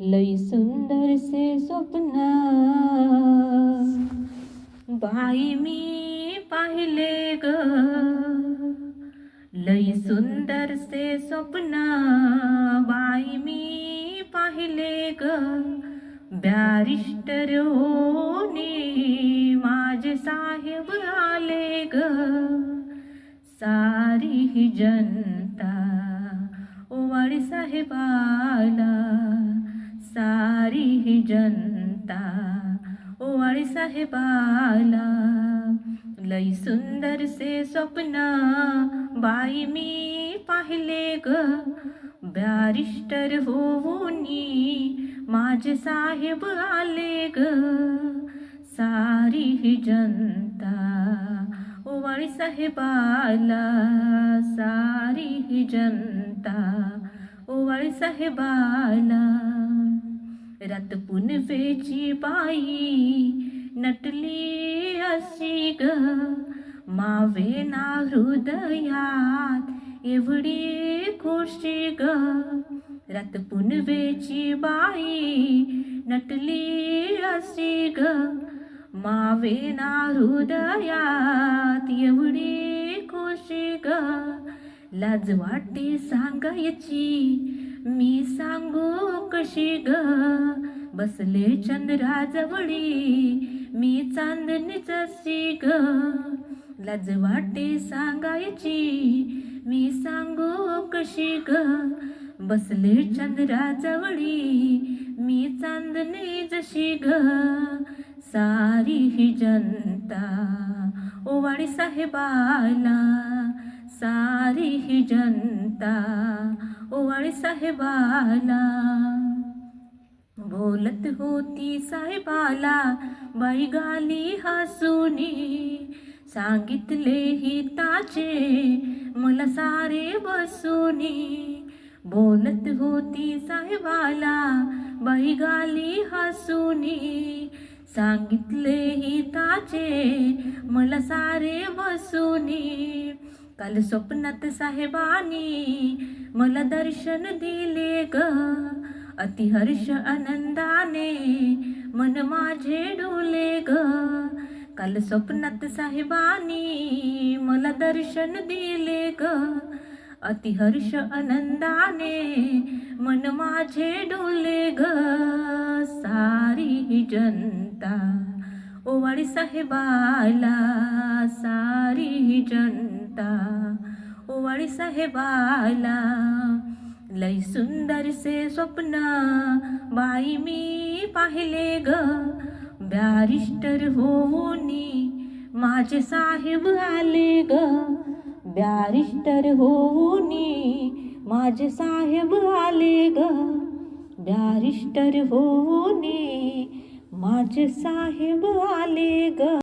लई सुंदर से स्वप्न. बाई मी पाहिले ग. लई सुंदर से स्वप्न. बाई मी पाहिले ग. बॅरिस्टर होणे माझे साहेब आले ग. सारी ही जनता ओवाळी साहेबाला ही जनता ओवाळी साहेबाला लई सुंदर से स्वप्न बाई मी पाहिले ग। बॅरिस्टर होऊनी माझे साहेब आले ग। सारी ही जनता ओवाळी साहेबाला सारी ही जनता ओवाळी साहेबाला घरात पुनवेची बाई नटली अशी ग मावे ना हृदयात एवढी खुशी ग रात पुनवेची बाई नटली अशी ग मावे ना हृदयात एवढी खुशी ग लाज वाटते सांगायची मी सांगू कशी ग? बसले चंद्राजवळी मी चांदणीच अशी ग लाज वाटे सांगायची मी सांगू कशी ग? बसले चंद्राजवळी मी चांदणी जशी ग. सारी ही जनता ओवाळी साहेबाला. सारी ही जनता ओवाळी साहेबाला. बोलत होती साहेबाला बाई गाली हसूनी सांगितले हिताचे मला सारे बसूनी. बोलत होती साहेबाला बाई गाली हसूनी सांगितले हिताचे मला सारे बसूनी. काल स्वप्नात साहेबानी मला दर्शन दिले ग. अतिहर्ष आनंदाने मन माझे डोले ग. काल स्वप्नात साहेबानी मला दर्शन दिले ग. अतिहर्ष आनंदाने मन माझे डोले ग. सारी जनता वाडी साहेबाला सारी जनता जनता ओवाळी साहेबाला लई सुंदर से स्वप्न बाई मी पाहिले ग बॅरिस्टर होऊनी माझे साहेब आले ग बॅरिस्टर होऊनी माझे साहेब आले ग बॅरिस्टर होऊनी माझे साहेब आले ग.